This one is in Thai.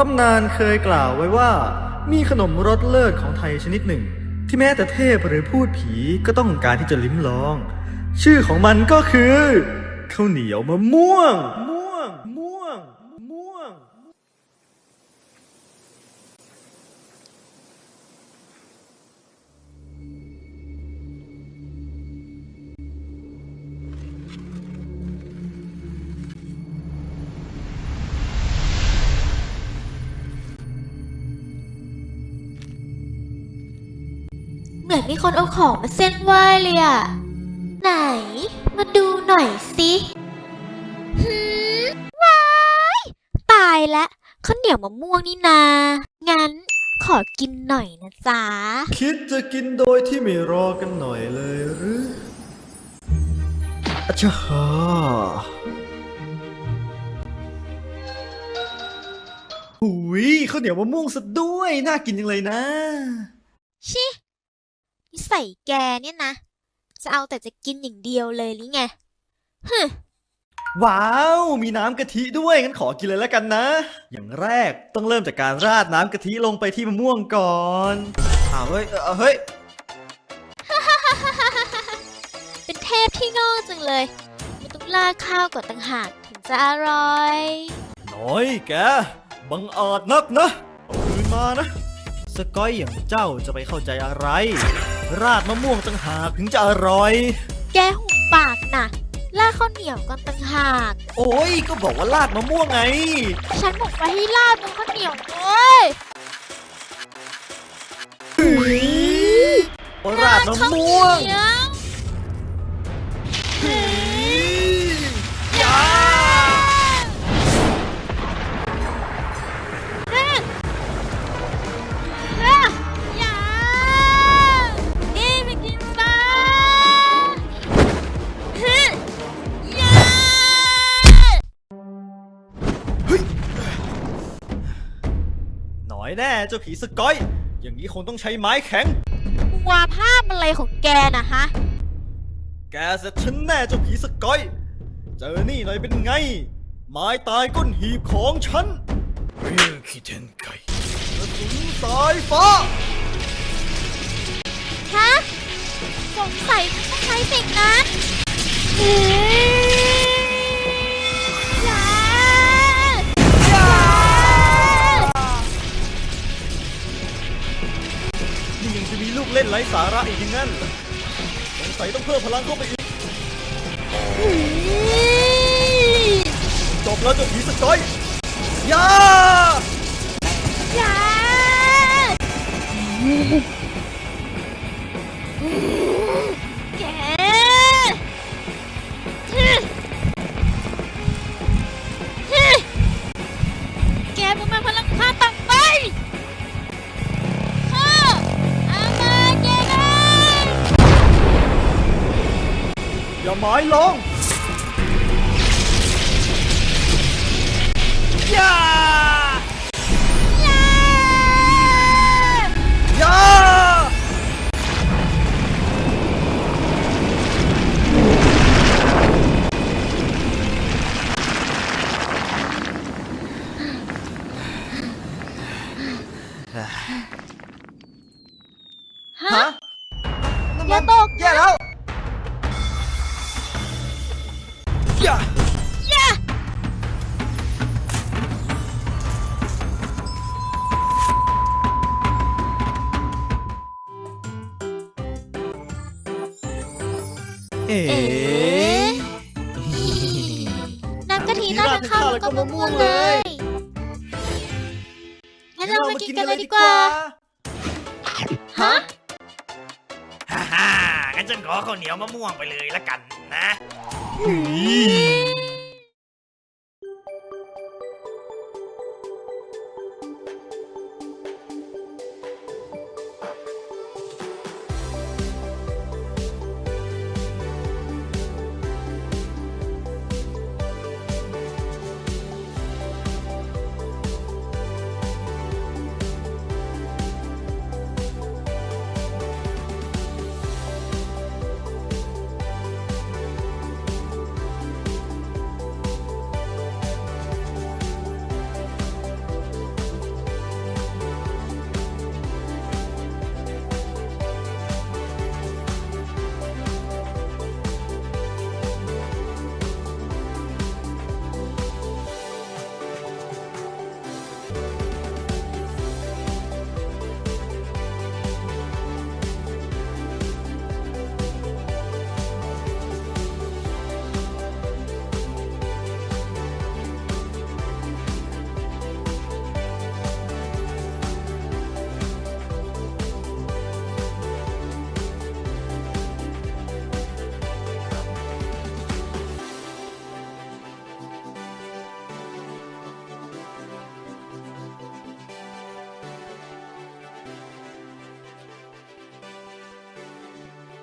ตำนานเคยกล่าวไว้ว่ามีขนมรสเลิศของไทยชนิดหนึ่ง ที่แม้แต่เทพหรือพูดผีก็ต้องการที่จะลิ้มลอง ชื่อของมันก็คือข้าวเหนียวมะม่วง มือนมีคนเอาของมาเส้นไหว้เลยอะไหน มาดูหน่อยสิหืมว้ายตายแล้วข้าวเหนียวมะม่วงนี่นา งั้นขอกินหน่อยนะจ๊ะ คิดจะกินโดยที่ไม่รอกันหน่อยเลยหรืออะชะฮาหุยข้าวเหนียวมะม่วงซะด้วย น่ากินจังเลยนะ ชิ นิสัยแกเนี่ยนะ จะเอาแต่จะกินอย่างเดียวเลยหรือไงฮึมว้าว มีน้ำกะทิด้วย งั้นขอกินเลยแล้วกันนะ อย่างแรกต้องเริ่มจากการราดน้ำกะทิลงไปที่มะม่วงก่อนอ้าวเฮ้ยเออเฮ้ย เป็นเทพที่โง่จังเลย มันต้องราดข้าวก่อนต่างหากถึงจะอร่อย น้อยแก บังอาจนักนะเอาคืนมานะ สกอยอย่างเจ้าจะไปเข้าใจอะไร ราดมะม่วงต่างหากถึงจะอร่อย แกหุบปากน่ะลาดข้าวเหนียวก่อนต่างหาก โอ้ยก็บอกว่าราดมะม่วงไง ฉันบอกไว้ให้ลาดบนข้าวเหนียวเว้ยราดมะม่วง ข้าเหนียวย หน่อยแน่เจ้าผีสกอย อย่างนี้คงต้องใช้ไม้แข็ง วาภาพอะไรของแกนะฮะ แกเสร็จฉันแน่เจ้าผีสกอย เจอนี่หน่อยเป็นไง ไม้ตายก้นหีบของฉันเรียคิเทนไกกระสุนสายฟ้า ฮะ สงสัยมันต้องใช้สิ่งนั้น ลูกเล่นไร้สาระอีกอย่างนั้นเหรอสงสัยต้องเพิ่มพลังเข้าไปอีกเฮ้ยจบแล้วเจ้าผีสกอยอย อย่าหมายลงอยาอย่าอยาฮะน้ำอย่ามันตกนะแย่แล้ว ย่าอย่าเอ๋เอ๋น้ำกะทิราดทั้งข้าวแล้วก็มะม่วงเลยงั้นเรามากินกันเลยดีกว่า ฮะ ฮ่างั้นฉันขอข้าวเหนียวมะม่วงไปเลยละกันนะ